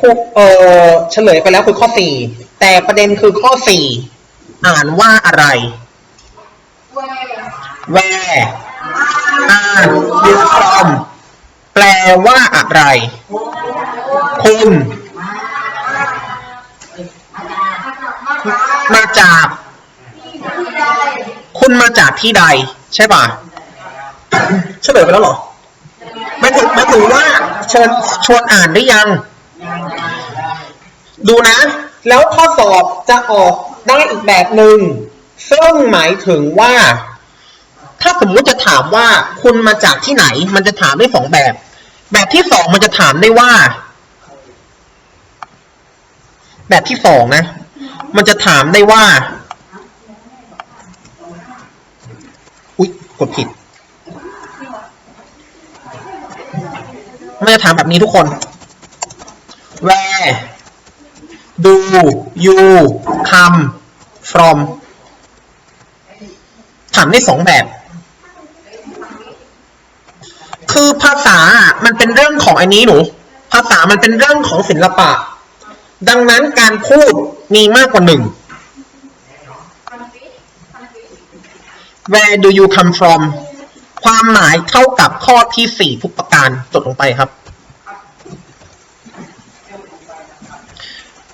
ครูเออเฉลยไปแล้วคือข้อสี่แต่ประเด็นคือข้อสี่อ่านว่าอะไร where อ่าน you from แปลว่าอะไร คุณมาจาก คุณมาจากที่ใด ใช่ป่ะเฉลยไปแล้วเหรอ ไม่ถึงไม่ถึงว่าเชิญชวนอ่านหรือยัง ดูนะ แล้วข้อสอบจะออกได้อีกแบบหนึ่งซึ่งหมายถึงว่า ถ้าสมมุติจะถามว่าคุณมาจากที่ไหน มันจะถามได้สองแบบ แบบที่สองมันจะถามได้ว่า แบบที่สองนะ มันจะถามได้ว่า อุ๊ยกดผิดมันจะถามแบบนี้ทุกคน where do you come from ถามได้สองแบบ คือภาษามันเป็นเรื่องของอันนี้หนู ภาษามันเป็นเรื่องของศิลปะ ดังนั้นการพูดมีมากกว่าหนึ่ง Where do you come from ความหมายเท่ากับข้อที่สี่ทุกประการจดลงไปครับ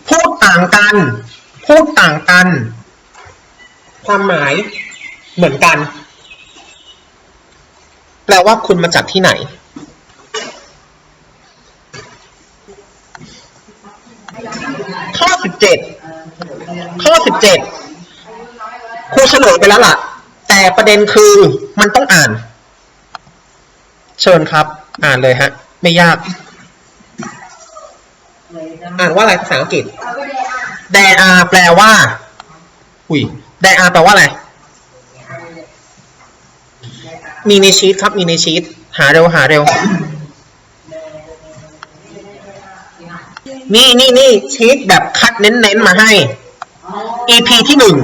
พูดต่างกัน พูดต่างกัน ความหมายเหมือนกัน แปลว่าคุณมาจากที่ไหน ข้อสิบเจ็ดข้อสิบเจ็ดครูเฉลยไปแล้วล่ะ แต่ประเด็นคือมันต้องอ่าน เชิญครับ อ่านเลยฮะ ไม่ยาก อ่านว่าอะไรภาษาอังกฤษ there are แปลว่า อุ้ย there are แปลว่าอะไร มีในชีตครับ มีในชีตหาเร็ว หาเร็ว นี่นี่นี่ชีตแบบคัดเน้นๆมาให้ EP ที่หนึ่ง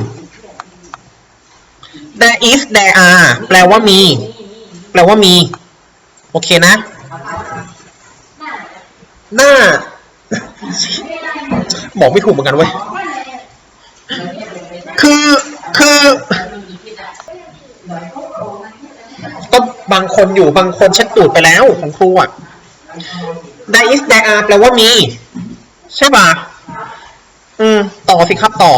there is there are แปลว่ามี แปลว่ามี โอเคนะ หน้า บอกไม่ถูกเหมือนกันเว้ย คือ คือ ก็บางคนอยู่บางคนเช็ดตูดไปแล้วของครูอะ there is there are แปลว่ามี ใช่ป่ะ อืม ต่อสิครับต่อ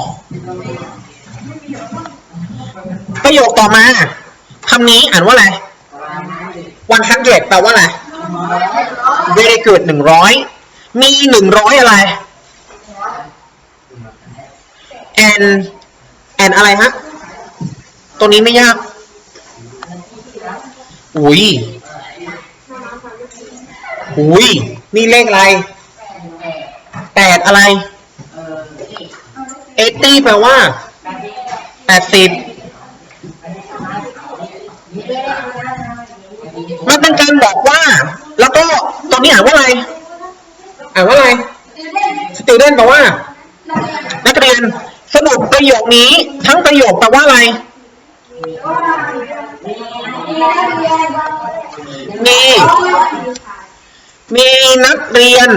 ประโยคต่อมาคำนี้อ่านว่าอะไร one hundred แปลว่าอะไร very good หนึ่งร้อย มีหนึ่งร้อยอะไร and and อะไรฮะ ตัวนี้ไม่ยาก อุ้ย อุ้ย นี่เลขอะไร แปดอะไร เอตี้แปลว่า แปดสิบ มันเป็นการบอกว่า แล้วก็ตอนนี้อ่านว่าอะไร อ่านว่าอะไร student แปลว่า นักเรียนสรุปประโยคนี้ ทั้งประโยคแปลว่าอะไร มี มีนักเรียน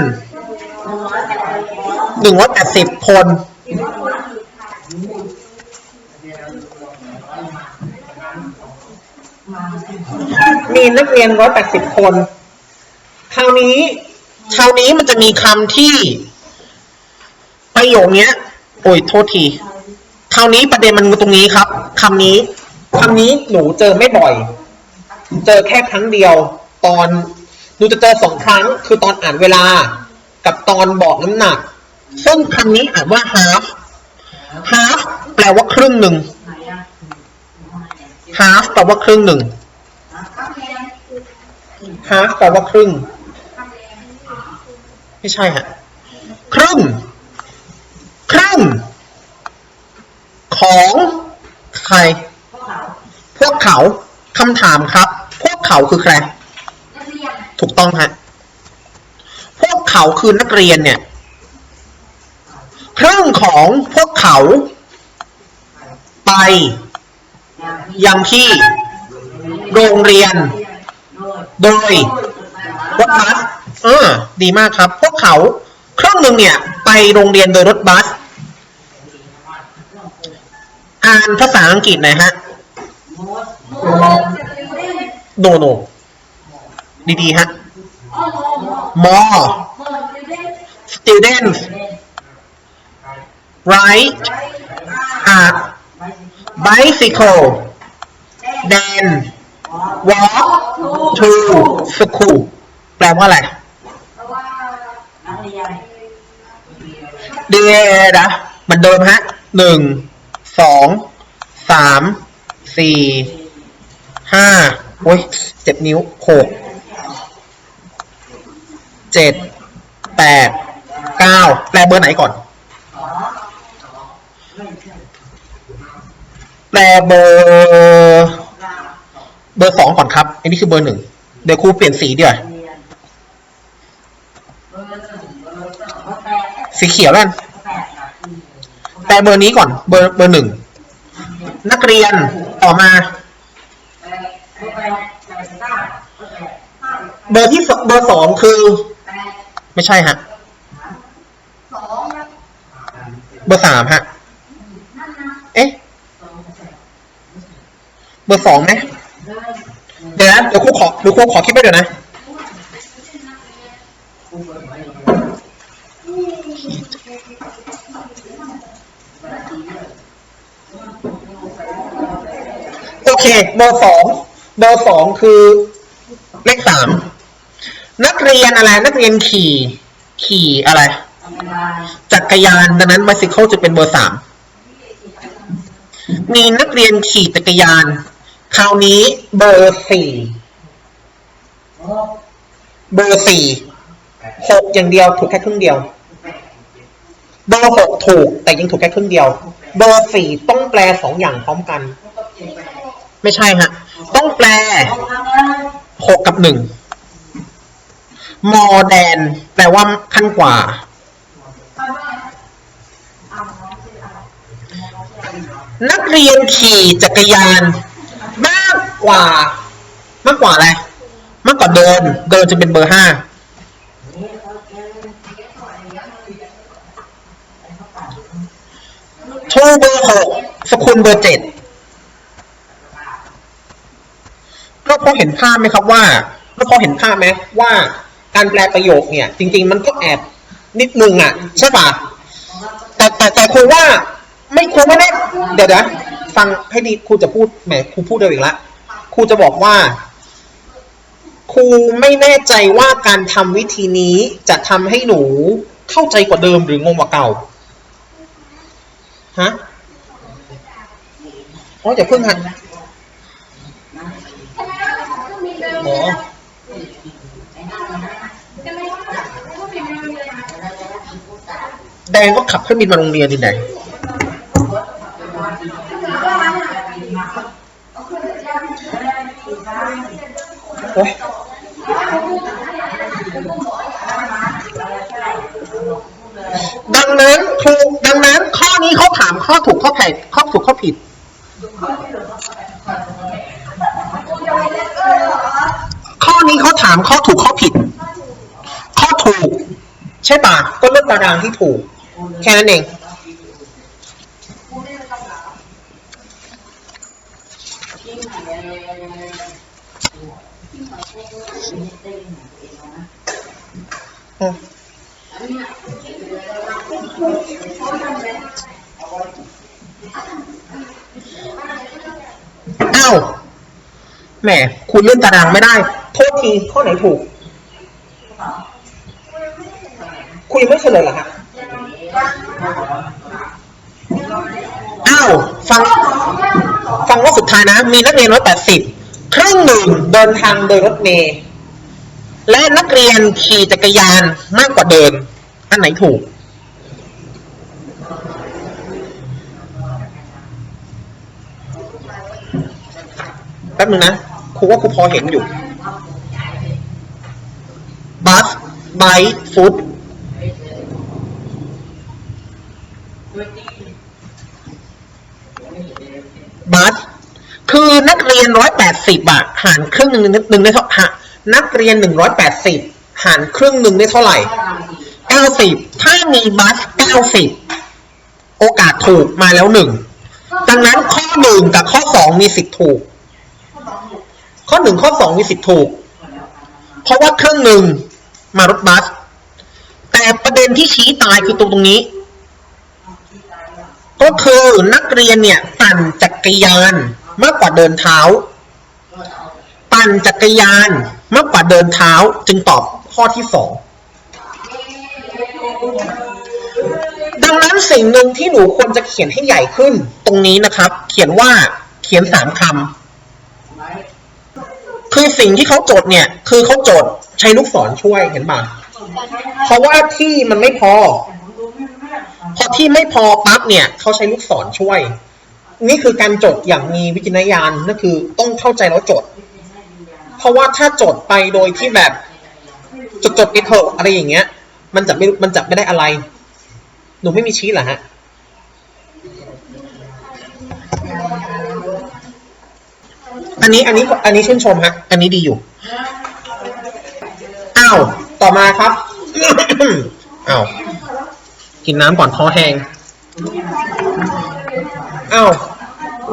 หนึ่งร้อยแปดสิบคนมีนักเรียนร้อยแปดสิบคน คราวนี้ คราวนี้มันจะมีคำที่ ประโยคเนี้ย โอ้ยโทษที คราวนี้ประเด็นมันตรงนี้ครับคำนี้คำนี้หนูเจอไม่บ่อย เจอแค่ครั้งเดียว ตอนหนูจะเจอสองครั้ง คือตอนอ่านเวลา กับตอนบอกน้ำหนัก ซึ่งคำนี้อ่านว่า half half แปลว่าครึ่งหนึ่ง half แปลว่าครึ่งหนึ่ง half แปลว่าครึ่ง ไม่ใช่ฮะครึ่ง ครึ่งของใคร พวกเขาคำถามครับ พวกเขาคือใคร ถูกต้องฮะ พวกเขาคือนักเรียนเนี่ยครึ่งของพวกเขา ไป ยังที่โรงเรียน โดยรถบัสเออ ดีมากครับ พวกเขา ครึ่งหนึ่งเนี่ย ไปโรงเรียนโดยรถบัส อ่านภาษาอังกฤษหน่อยฮะโนโนดีๆฮะ more students ride a bicycle then walk to school แปลว่าอะไร เดียนะเหมันเดิมฮะหนึ่งสองสามสี่ห้าโอ้ยเจ็บนิ้วหกเจ็ดแปดเก้าแปลเบอร์ไหนก่อน แปลเบอร์ เบอร์สองก่อนครับ อันนี้คือเบอร์หนึ่งเดี๋ยวครูเปลี่ยนสีดีกว่า สีเขียวแล้วกันแปลเบอร์นี้ก่อน เบอร์เบอร์หนึ่ง นักเรียนต่อมา เบอร์ที่สองเบอร์สองคือ ไม่ใช่ฮะเบอร์สามฮะ เอ๊ะ เบอร์สองไหมเดี๋ยวนะเดี๋ยวครูขอเดี๋ยวครูขอคิดไปเดี๋ยวนะ โอ เค เบอร์สองเบอร์สองคือเลขสามนักเรียนอะไร นักเรียนขี่ ขี่อะไร จักรยานดังนั้น bicycle จะเป็นเบอร์สามมีนักเรียนขี่จักรยาน คราวนี้เบอร์สี่เบอร์สี่หกอย่างเดียวถูกแค่ครึ่งเดียวเบอร์หกถูกแต่ยังถูกแค่ครึ่งเดียว เบอร์สี่ต้องแปลสองอย่างพร้อมกัน ไม่ใช่ฮะ ต้องแปลหกกับหนึ่ง more than แปลว่าขั้นกว่า นักเรียนขี่จักรยาน มากกว่า มากกว่าอะไร มากกว่าเดิน เดินจะเป็นเบอร์ห้าทูเบอร์หกสกุลเบอร์เจ็ด ก็พอเห็นภาพไหมครับว่าก็พอเห็นภาพไหมว่าการแปลประโยคเนี่ย จริง ๆ มันก็แอบนิดนึงอะใช่ป่ะแต่แต่แต่ครูว่า ไม่ครูไม่ได้เดี๋ยวนะฟังให้ดีครูจะพูดแหมครูพูดเดียวอีกละครูจะบอกว่าครูไม่แน่ใจว่าการทำวิธีนี้จะทำให้หนูเข้าใจกว่าเดิมหรืองงกว่าเก่าฮะอ๋ออย่าเพิ่งหัน อ๋อแดงก็ขับเครื่องบินมาโรงเรียนดิไหนโอ๊ยดังนั้นครูดังนั้นข้อนี้เขาถามข้อถูกข้อผิดข้อถูกข้อผิด ข้อนี้ เขาถามข้อถูกข้อผิด ข้อถูก ใช่ปะก็เลือกตารางที่ถูก แค่นั้นเองอ้าว แหมคุณเลื่อนตารางไม่ได้ โทษทีข้อไหนถูก คุยไม่เฉลยเหรอฮะอ้าวฟัง ฟังว่าสุดท้ายนะ มีนักเรียนร้อยแปดสิบครึ่งหนึ่งเดินทางโดยรถเมล์และนักเรียนขี่จักรยานมากกว่าเดิน อันไหนถูก แป๊บนึงนะ ครูว่าครูพอเห็นอยู่บัสไบค์ฟุตบัสคือนักเรียนร้อยแปดสิบอะหารครึ่งหนึ่งหนึ่งได้เท่าฮะนักเรียนหนึ่งร้อยแปดสิบหารครึ่งหนึ่งได้เท่าไหร่เก้าสิบถ้ามีบัสเก้าสิบโอกาสถูกมาแล้วหนึ่งดังนั้นข้อหนึ่งกับข้อสองมีสิทธิ์ถูก ข้อหนึ่งข้อสองมีสิทธิ์ถูก เพราะว่าครึ่งหนึ่งมารถบัส แต่ประเด็นที่ชี้ตายคือตรงตรงนี้ ก็คือนักเรียนเนี่ยปั่นจักรยานมากกว่าเดินเท้า ปั่นจักรยานมากกว่าเดินเท้า จึงตอบข้อที่สองดังนั้นสิ่งหนึ่งที่หนูควรจะเขียนให้ใหญ่ขึ้น ตรงนี้นะครับ เขียนว่าเขียนสามคำ คือสิ่งที่เขาโจทย์เนี่ย คือเขาโจทย์ใช้ลูกศรช่วยเห็นป่ะเพราะว่าที่มันไม่พอพอที่ไม่พอปั๊บเนี่ยเขาใช้ลูกศรช่วย นี่คือการจดอย่างมีวิจารณญาณนั่นคือต้องเข้าใจแล้วจด เพราะว่าถ้าจดไปโดยที่แบบจดจดไปเถอะอะไรอย่างเงี้ย มันจะไม่มันจะไม่ได้อะไร หนูไม่มีชี้เหรอฮะ อันนี้อันนี้อันนี้ชื่นชมฮะ อันนี้ดีอยู่ อ้าว ต่อมาครับ อ้าว กินน้ำก่อนคอแห้ง อ้าว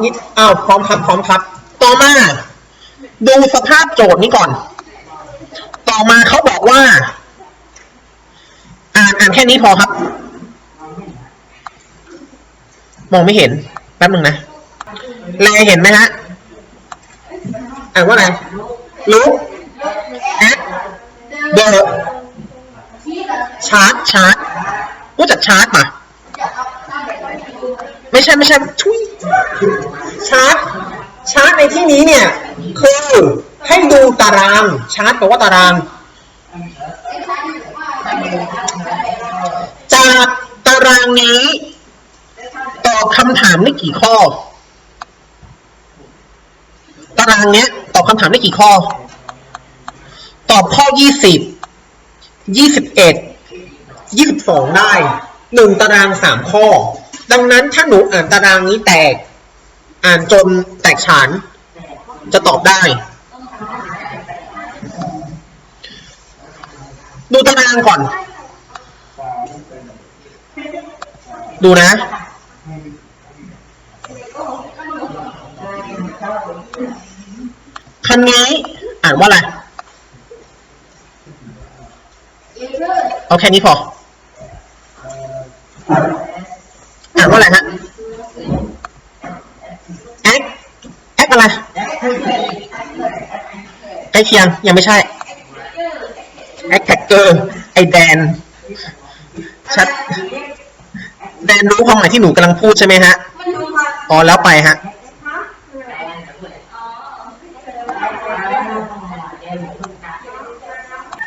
นิดอ้าวพร้อมครับ พร้อมครับ ต่อมา ดูสภาพโจทย์นี้ก่อน ต่อมาเขาบอกว่า อ่านอ่านแค่นี้พอครับ มองไม่เห็น แป๊บหนึ่งนะ แลเห็นไหมฮะ อ่านว่าอะไรลุกแอดเดอชาร์จชาร์จรู้จักชาร์จปะไม่ใช่ไม่ใช่ทุยชาร์จชาร์จในที่นี้เนี่ยคือให้ดูตารางชาร์จแปลว่าตาราง จากตารางนี้ตอบคำถามได้กี่ข้อ ตารางเนี้ย ตอบคำถามได้กี่ข้อ ตอบข้อยี่สิบยี่สิบเอ็ดยี่สิบสองได้หนึ่งตารางสามข้อ ดังนั้นถ้าหนูอ่านตารางนี้แตก อ่านจนแตกฉาน จะตอบได้ ดูตารางก่อน ดูนะ คันนี้อ่านว่าอะไรเอาแค่นี้พออ่านว่าอะไรฮะแอคแอคอะไรใกล้เคียงยังไม่ใช่แอคแท็กเกอร์ไอแดนชัดแดนรู้ความหมายที่หนูกำลังพูดใช่ไหมฮะอ๋อแล้วไปฮะ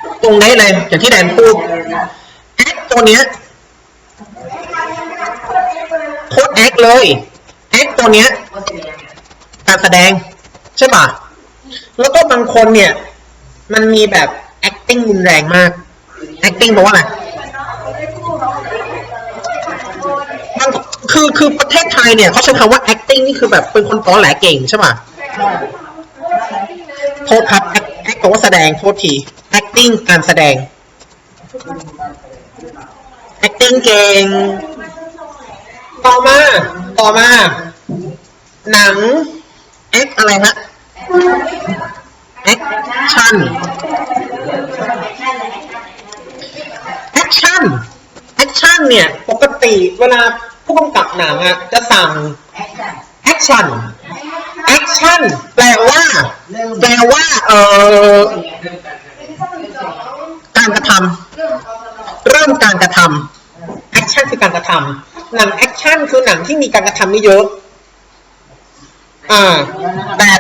ต รงนี้เลย อย่างที่แดนพูดแอคตัวเนี้ยโคตรแอคเลยแอคตัวเนี้ยการแสดงใช่ป่ะ แล้วก็บางคนเนี่ย มันมีแบบ acting รุนแรงมาก acting แปลว่าอะไรคือคือประเทศไทยเนี่ยเขาใช้คำว่า acting นี่คือแบบเป็นคนตอแหลเก่งใช่ป่ะโทษครับ act act แปลว่าแสดงโทษที acting การแสดง acting เก่ง ต่อมา ต่อมา หนัง act อะไรฮะ action action action เนี่ย ปกติเวลาผู้กำกับหนังอะจะสั่ง action action แปลว่า แปลว่า เอ่อ การกระทำเริ่มการกระทำ action คือการกระทำหนัง action คือหนังที่มีการกระทำไม่เยอะ อ่าแต่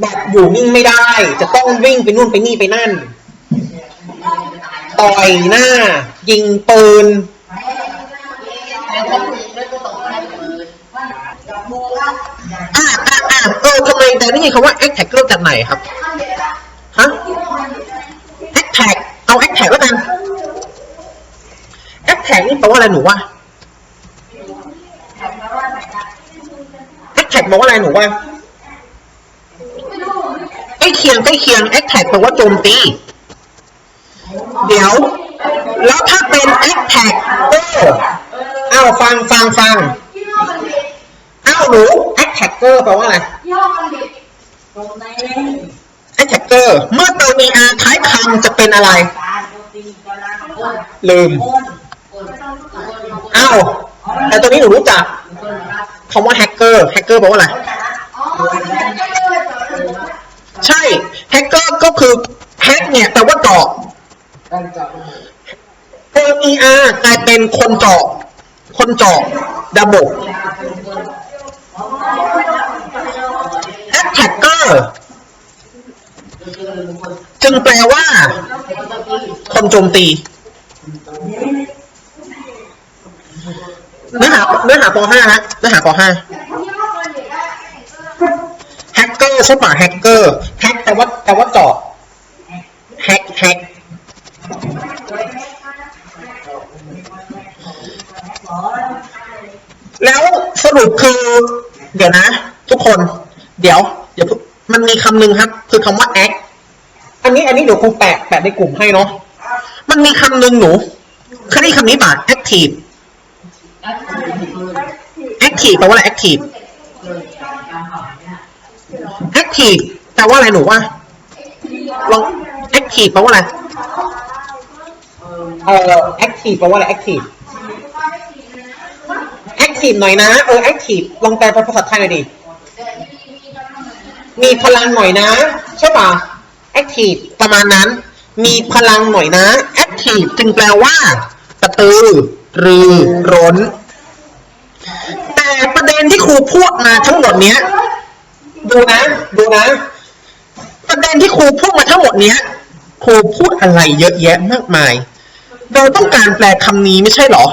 แบบอยู่นิ่งไม่ได้ จะต้องวิ่งไปนู่นไปนี่ไปนั่น ต่อยหน้า ยิงปืนอ่าอ่าอ่าเออทำไมแต่นี่คำว่า act tag เริ่มจากไหนครับฮะ act tag เอา act tag แล้วกัน act tag นี่แปลว่าอะไรหนูว่า act tag แปลว่าอะไรหนูว่าใกล้เคียงใกล้เคียง act tag แปลว่าโจมตี เดี๋ยว แล้วถ้าเป็น attack เอ้าฟังฟังฟังยี่ห้อมันดิบเอ้าหนู attacker แปลว่าอะไรย่อมันดิ เซกเกอร์ เมื่อเตัวมีอาท้ายคำจะเป็นอะไร ลืม อ้าว แต่ตัวนี้หนูรู้จักคำว่าแฮกเกอร์แฮกเกอร์บอกว่าอะไร ใช่แฮกเกอร์ก็คือแฮกเนี่ยแต่ว่าเจาะตัวมีอากลายเป็นคนเจาะคนเจาะดับบลแอคแท็กเกอร์ แปลว่า คนโจมตีเนื้อหาเนื้อหาป .5 ฮะเนื้อหาป .5 แฮกเกอร์ใช่ป่ะแฮกเกอร์แฮกแต่ว่าแต่ว่าเจาะแฮกแฮกแล้วสรุปคือ เดี๋ยวนะ ทุกคน เดี๋ยว เดี๋ยวมันมีคำหนึ่งครับ คือคำว่า act นนี้อันนี้เดี๋ยวครูแปะแปะในกลุ่มให้เนาะมันมีคำหนึ่งหนูคยได้ยินคำนี้ป่ะ active active แปลว่าอะไร active active แปลว่าอะไรหนูว่าลอง active แปลว่าอะไรเออ active แปลว่าอะไร active active หน่อยนะเออ active ลองแปลเป็นภาษาไทยหน่อยดิมีพลังหน่อยนะ ใช่ป่ะ active ประมาณนั้น มีพลังหน่อยนะ active จึงแปลว่า กระตือรือร้น แต่ประเด็นที่ครูพูดมาทั้งหมดเนี้ย ดูนะ ดูนะ ประเด็นที่ครูพูดมาทั้งหมดเนี้ย ครูพูดอะไรเยอะแยะมากมาย เราต้องการแปลคำนี้ไม่ใช่เหรอ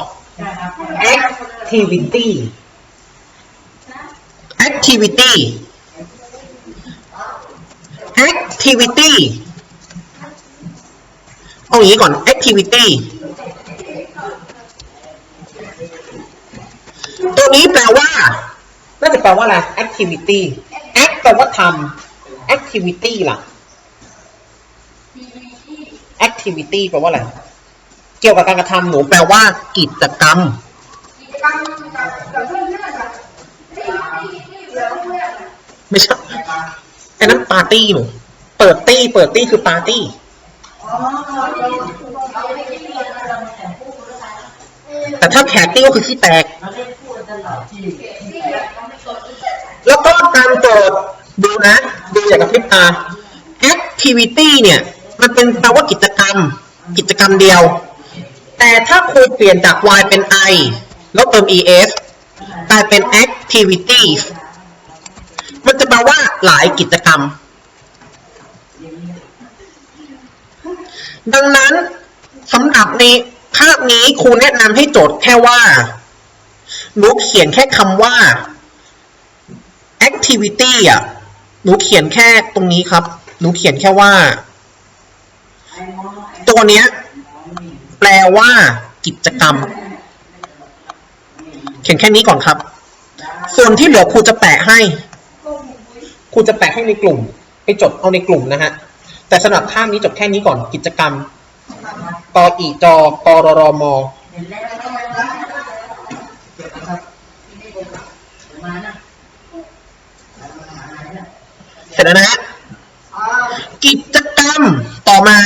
activity activity activity เอาอย่างนี้ก่อน activity ตัวนี้แปลว่า น่าจะแปลว่าอะไร activity act แปลว่าทำ activity ล่ะ activity แปลว่าอะไร เกี่ยวกับการกระทำหนูแปลว่ากิจกรรม ไม่ใช่ไอ้นั้นปาร์ตี้หนู เปิดตี้ เปิดตี้คือปาร์ตี้แต่ถ้าแขกตี้ก็คือขี้แตก แล้วก็การโจทย์ดูนะ ดูอย่างกับพริบตา activity เนี่ย มันเป็นแปลว่ากิจกรรม กิจกรรมเดียว แต่ถ้าครูเปลี่ยนจาก y เป็น i แล้วเติม es กลายเป็น activities มันจะแปลว่าหลายกิจกรรม ดังนั้นสำหรับในภาพนี้ครูแนะนำให้โจทย์แค่ว่าหนูเขียนแค่คำว่า activity อะหนูเขียนแค่ตรงนี้ครับ หนูเขียนแค่ว่า ตัวเนี้ย แปลว่ากิจกรรม เขียนแค่นี้ก่อนครับ ส่วนที่เหลือครูจะแปะให้ ครูจะแปะให้ในกลุ่ม ไปจดเอาในกลุ่มนะฮะ แต่สำหรับภาพนี้จดแค่นี้ก่อนกิจกรรมกออีจอกรรมเห็นแล้วเก็บนะครับมเสร็จแล้วนะฮะกิจกรรมต่อมา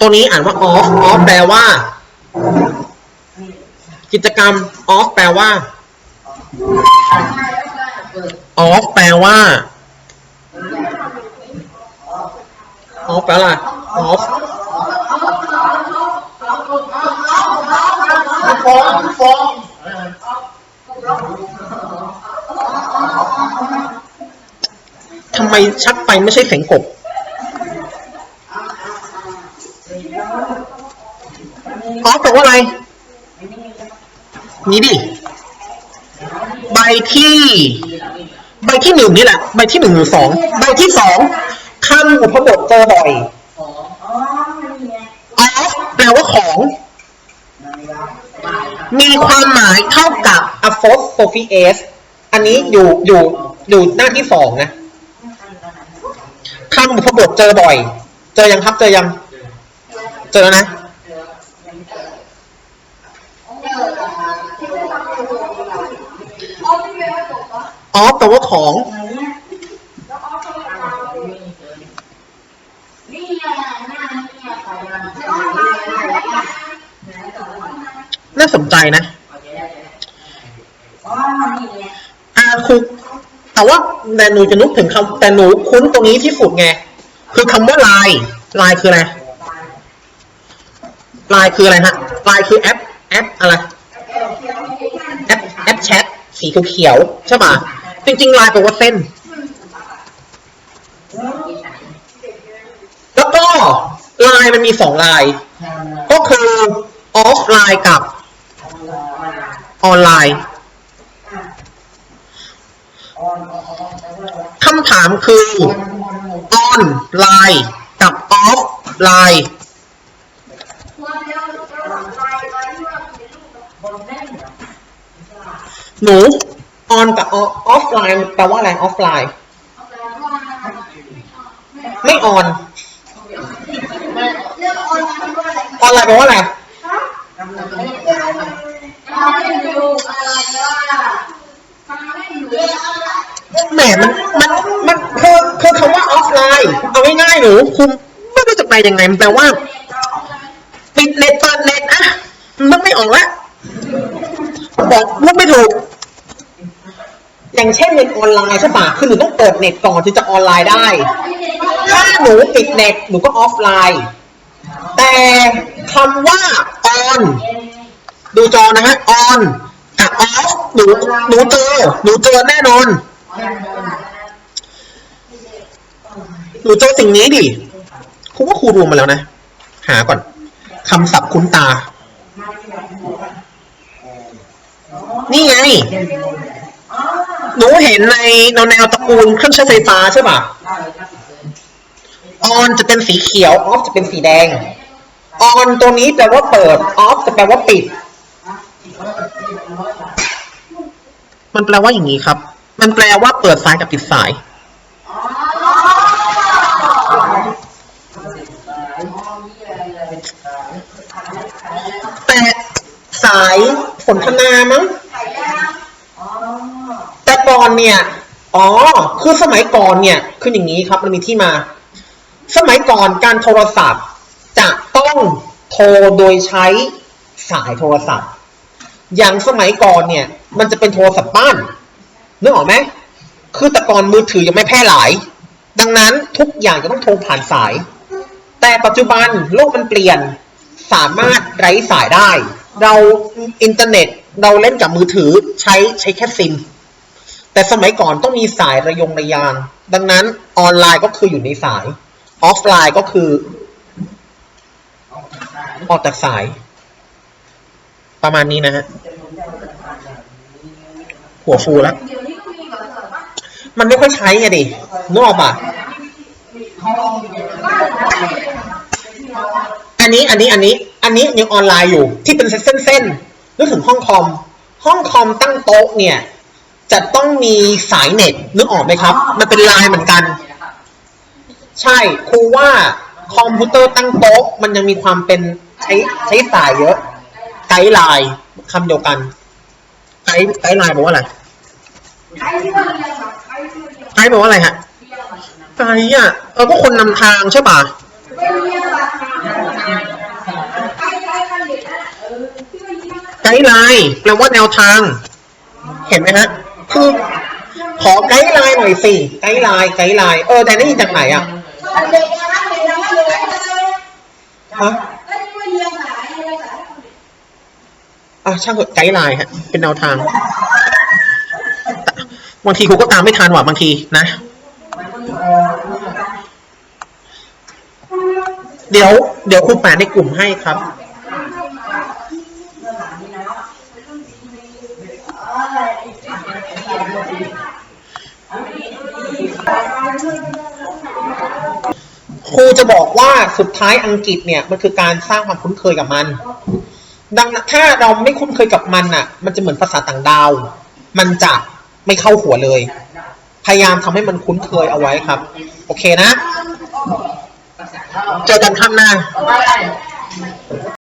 ตัวนี้อ่านว่า off off แปลว่า กิจกรรม off แปลว่า off แปลว่า off แปลอะไร off ฟ้องฟองทำไมชัดไปไม่ใช่เสียงกบ off แปลว่าอะไร นี่ดิ ใบที่ ใบที่หนึ่งนี่แหละ ใบที่หนึ่งหรือสอง ใบที่สอง ข้ามอุปบทเจอบ่อยอ๋อแปลว่าของ มีความหมายเท่ากับ a p o s t r o p h e s อันนี้อยู่อยู่อยู่หน้าที่สองนะข้ามอุปบทเจอบ่อย เจอยังครับ เจอยัง เจอแล้วนะอ๋อแปลว่าของ น่าสนใจนะอ๋อนี่ไงอ่าครูแต่ว่าแต่หนูจะนึกถึงคำแต่หนูคุ้นตรงนี้ที่สุดไง คือคำว่าไลน์ไลน์คืออะไรไลน์คืออะไรฮะไลน์คือแอปแอปอะไรแอปแอปแชทสีเขียวใช่ป่ะจริงๆไลน์แปลว่าเส้น แล้วก็ไลน์มันมีสองไลน์ก็คือออฟไลน์กับ ออนไลน์คำถามคือออนไลน์กับออฟไลน์ตัวเดียวแล้วไลน์ไลน์ที่ว่าเป็นรูปบนเล่นเหรอหนูออนกับออฟไลน์แปลว่าอะไรออฟไลน์ไม่ออนเรื่องออนไลน์ว่าอะไรออนไลน์แปลว่าอะไร ฮะกำลังเล่นเราเล่นอยู่อะไรว่าฟังเล่นอยู่เรื่องอะไรแหมมันมันมันคือคือคำว่าออฟไลน์เอาง่ายๆหนูคุณไม่รู้จะไปยังไงมันแปลว่าปิดเน็ตเปิดเน็ตอะมันไม่ออกละบอกพูดไม่ถูก อย่างเช่นเน็ตออนไลน์ใช่ปะคือหนูต้องเปิดเน็ตก่อนถึงจะออนไลน์ได้ ถ้าหนูปิดเน็ตหนูก็ออฟไลน์ แต่คำว่าออน ดูจอนะฮะออนกับออฟหนูหนูเจอหนูเจอแน่นอนหนูเจอสิ่งนี้ดิครูว่าครูรวมมาแล้วนะ หาก่อนคำศัพท์คุ้นตา นี่ไง หนูเห็นในแนวตระกูลเครื่องใช้ไฟฟ้าใช่ป่ะออนจะเป็นสีเขียว ออฟจะเป็นสีแดง ออนตัวนี้แปลว่าเปิด ออฟจะแปลว่าปิด มันแปลว่าอย่างนี้ครับ มันแปลว่าเปิดสายกับปิดสาย แต่สายสนทนามั้งแต่ก่อนเนี่ย อ๋อ คือสมัยก่อนเนี่ยคืออย่างนี้ครับมันมีที่มา สมัยก่อนการโทรศัพท์ จะต้องโทรโดยใช้สายโทรศัพท์ อย่างสมัยก่อนเนี่ย มันจะเป็นโทรศัพท์บ้านนึกออกไหมคือแต่ก่อนมือถือยังไม่แพร่หลาย ดังนั้นทุกอย่างจะต้องโทรผ่านสาย แต่ปัจจุบันโลกมันเปลี่ยนสามารถไร้สายได้ เราอินเทอร์เน็ตเราเล่นกับมือถือใช้ใช้แค่ซิม แต่สมัยก่อนต้องมีสายระยงระยาง ดังนั้นออนไลน์ก็คืออยู่ในสาย ออฟไลน์ก็คือออกจากสาย ประมาณนี้นะฮะ หัวฟูแล้ว มันไม่ค่อยใช้ไงดินึกออกป่ะอันนี้อันนี้อันนี้ อันนี้ยังออนไลน์อยู่ที่เป็นเส้นเส้นๆนึกถึงห้องคอม ห้องคอมตั้งโต๊ะเนี่ย จะต้องมีสายเน็ตนึกออกไหมครับ มันเป็นไลน์เหมือนกัน ใช่ครูว่าคอมพิวเตอร์ตั้งโต๊ะ มันยังมีความเป็นใช้ใช้สายเยอะไกด์ไลน์คำเดียวกันไกด์ไกด์ไลน์แปลว่าอะไร ไกด์แปลว่าอะไรฮะไกด์อะเออก็คนนำทางใช่ป่ะไกด์ไลน์แปลว่าแนวทาง เห็นไหมฮะคือขอไกด์ไลน์หน่อยสิไกด์ไลน์ไกด์ไลน์เออแต่ได้ยินจากไหนอะฮะอะช่างเถอะไกด์ไลน์ฮะเป็นแนวทาง บางทีครูก็ตามไม่ทันว่ะบางทีนะ เดี๋ยว เดี๋ยวครูแปะในกลุ่มให้ครับ ครูจะบอกว่าสุดท้ายอังกฤษเนี่ย มันคือการสร้างความคุ้นเคยกับมัน ดังนั้นถ้าเราไม่คุ้นเคยกับมันอะ มันจะเหมือนภาษาต่างดาว มันจะ ไม่เข้าหัวเลย พยายามทำให้มันคุ้นเคยเอาไว้ครับ โอเคนะ เจอกันข้างหน้า